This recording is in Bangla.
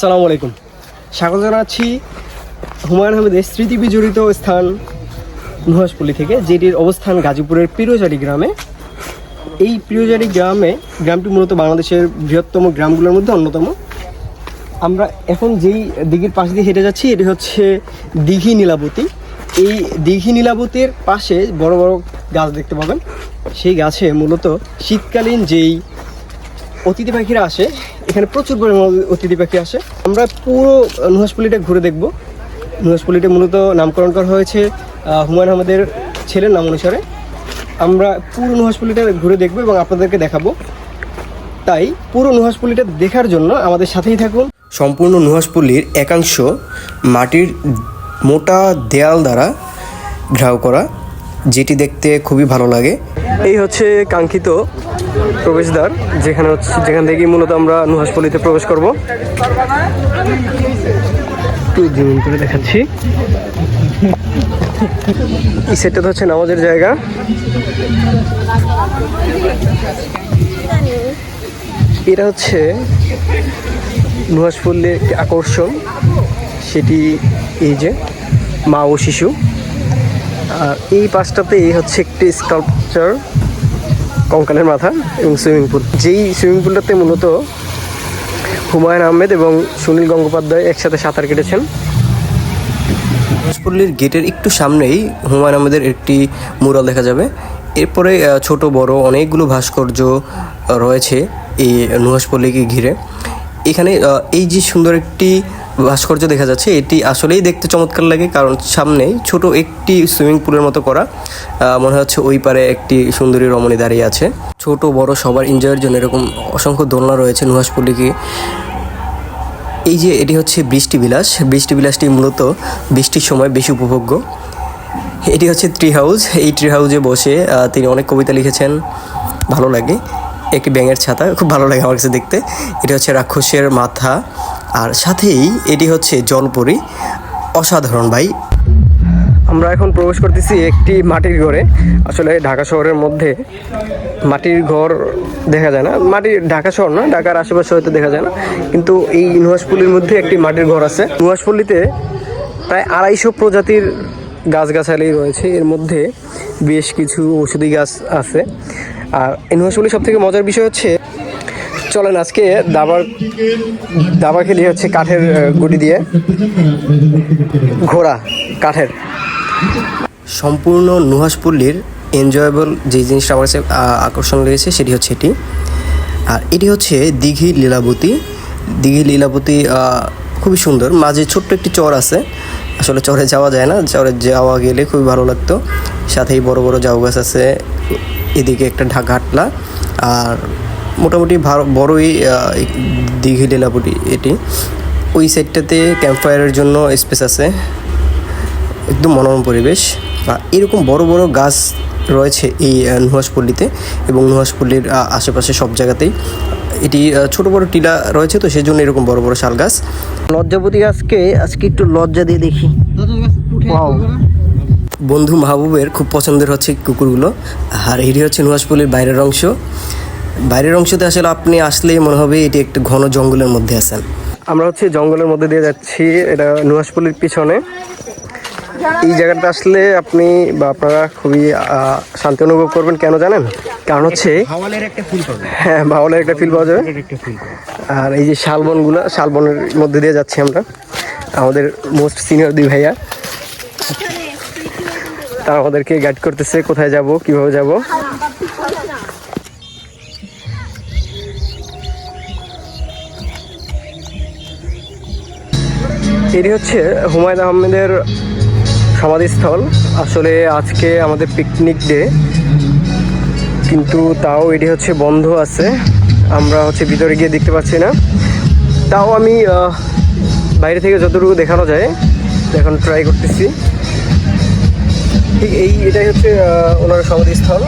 আসসালামু আলাইকুম। স্বাগত জানাচ্ছি হুমায়ুন আহমেদের স্মৃতি বিজড়িত স্থান নুহাসপল্লী থেকে, যেটির অবস্থান গাজীপুরের পিরোজারি গ্রামে। এই পিরোজারি গ্রামে, গ্রামটি মূলত বাংলাদেশের বৃহত্তম গ্রামগুলোর মধ্যে অন্যতম। আমরা এখন যেই দিঘির পাশ দিয়ে হেঁটে যাচ্ছি, এটি হচ্ছে দিঘি নীলাবতী। এই দিঘি নীলাবতীর পাশে বড় বড় গাছ দেখতে পাবেন। সেই গাছে মূলত শীতকালীন যেই অতিথি পাখিরা আসে। এখানে প্রচুর পরিমাণে অতিথি পাখি আসে। আমরা পুরো নুহাসপল্লিটা ঘুরে দেখব। নুহাসপল্লিটা মূলত নামকরণ করা হয়েছে হুমায়ুন আহমেদের ছেলের নাম অনুসারে। আমরা পুরো নুহাসপল্লিটা ঘুরে দেখব এবং আপনাদেরকে দেখাবো। তাই পুরো নুহাসপল্লিটা দেখার জন্য আমাদের সাথেই থাকুন। সম্পূর্ণ নুহাসপল্লীর একাংশ মাটির মোটা দেয়াল দ্বারা ঘেরাও করা। যেটি দেখতে খুবই ভালো লাগে। এই হচ্ছে কাঙ্ক্ষিত প্রবেশদ্বার, যেখানে হচ্ছে যেখান থেকে মূলত আমরা নুহাসপল্লিতে প্রবেশ করব। দেখাচ্ছি। এই সেটটা হচ্ছে নামাজের জায়গা। এটা হচ্ছে নুহাসপল্লির একটি আকর্ষণ। সেটি এই যে মা ও শিশু। এই পাশটাতে হচ্ছে একটি স্কাল্পচার কঙ্কালের মাথা এবং সুইমিং পুল যেই সুইমিং পুলটাতে মূলত হুমায়ুন আহমেদ এবং সুনীল গঙ্গোপাধ্যায় একসাথে সাঁতার কেটেছেন। নুহাসপল্লীর গেটের একটু সামনেই হুমায়ুন আহমেদের একটি মুরাল দেখা যাবে। এরপরে ছোট, বড় অনেকগুলো ভাস্কর্য রয়েছে এই নুহাসপল্লীকে ঘিরে। এখানে এই যে সুন্দর একটি ভাস্কর্য দেখা যাচ্ছে, এটি আসলেই দেখতে চমৎকার লাগে কারণ সামনেই ছোট একটি সুইমিং পুলের মতো করা মনে হচ্ছে ওই পারে একটি সুন্দরী রমণী দাঁড়িয়ে আছে। ছোট, বড়, সবার এনজয়ের জন্য এরকম অসংখ্য দোলনা রয়েছে নুহাসপল্লীকে এই যে এটি হচ্ছে বৃষ্টি বিলাস বৃষ্টি বিলাসটি মূলত বৃষ্টির সময় বেশি উপভোগ্য। এটি হচ্ছে ট্রি হাউস এই ট্রি হাউসে বসে তিনি অনেক কবিতা লিখেছেন, ভালো লাগে। একটি ব্যাঙের ছাতা, খুব ভালো লাগে আমার কাছে দেখতে। এটি হচ্ছে রাক্ষসের মাথা। আর সাথেই এটি হচ্ছে জলপরি। অসাধারণ ভাই। আমরা এখন প্রবেশ করতেছি একটি মাটির ঘরে। আসলে ঢাকা শহরের মধ্যে মাটির ঘর দেখা যায় না। মাটির ঢাকা শহর না, ঢাকার আশেপাশে হয়তো দেখা যায় না। কিন্তু এই নুহাসপল্লির মধ্যে একটি মাটির ঘর আছে। নুহাসপল্লিতে প্রায় আড়াইশো প্রজাতির গাছগাছালি রয়েছে। এর মধ্যে বেশ কিছু ঔষধি গাছ আছে। আর এই সব থেকে মজার বিষয় হচ্ছে চলেন আজকে দাবার দাবা খেলি হচ্ছে কাঠের গুটি দিয়ে। ঘোড়া, কাঠের। সম্পূর্ণ নুহাসপল্লীর এনজয়েবল যে জিনিসটা আমার কাছে আকর্ষণ লেগেছে সেটি হচ্ছে এটি। আর এটি হচ্ছে দিঘি লীলাবতী। দিঘি লীলাবতী খুবই সুন্দর। মাঝে ছোট্ট একটি চর আছে। আসলে চরে যাওয়া যায় না। চরে যাওয়া গেলে খুবই ভালো লাগতো। সাথেই বড় বড় জাউ গাছ আছে। এদিকে একটা ঢাক ঘাটলা। আর মোটামুটি বড়ই দীঘি দিঘি এটি। ওই সাইডটাতে ক্যাম্প ফায়ারের জন্য স্পেস আছে। একদম মনোরম পরিবেশ। আর এরকম বড় বড় গাছ রয়েছে এই নুহাসপল্লীতে এবং নুহাসপল্লীর আশেপাশে সব জায়গাতেই। এটি ছোট, বড় টিলা রয়েছে, তো সেই জন্য এরকম বড় বড় শাল গাছ। লজ্জাপতি গাছকে আজকে একটু লজ্জা দিয়ে দেখি। বন্ধু মাহবুবের খুব পছন্দের হচ্ছে কুকুরগুলো। আর এটি হচ্ছে নুহাসপল্লীর বাইরের অংশ। বাইরের অংশতে আসলে আপনি আসলেই মনে হবে এটি একটি ঘন জঙ্গলের মধ্যে আছেন। আমরা হচ্ছে জঙ্গলের মধ্যে দিয়ে যাচ্ছি এটা নুহাসপল্লির পিছনে। এই জায়গাটা আসলে আপনি বা আপনারা খুবই শান্তি অনুভব করবেন। কেন জানেন? কারণ হচ্ছে হাওয়ালের একটা ফুল পাবে। হ্যাঁ বাউলের একটা ফিল পাওয়া যাবে। একটা ফুল পাবে। আর এই যে শালবনগুলো শালবনের মধ্যে দিয়ে যাচ্ছি আমরা। আমাদের মোস্ট সিনিয়র দুই ভাইয়া। তারা আমাদেরকে গাইড করতেছে কোথায় যাব কীভাবে যাব। এটি হচ্ছে হুমায়ুন আহমেদের সমাধিস্থল। আসলে আজকে আমাদের পিকনিক ডে কিন্তু তাও এটি হচ্ছে বন্ধ আছে। আমরা হচ্ছে ভিতরে গিয়ে দেখতে পাচ্ছি না। তাও আমি বাইরে থেকে যতটুকু দেখানো যায়, এখন ট্রাই করতেছি। ঠিক এই, এটাই হচ্ছে ওনার সমাধিস্থল।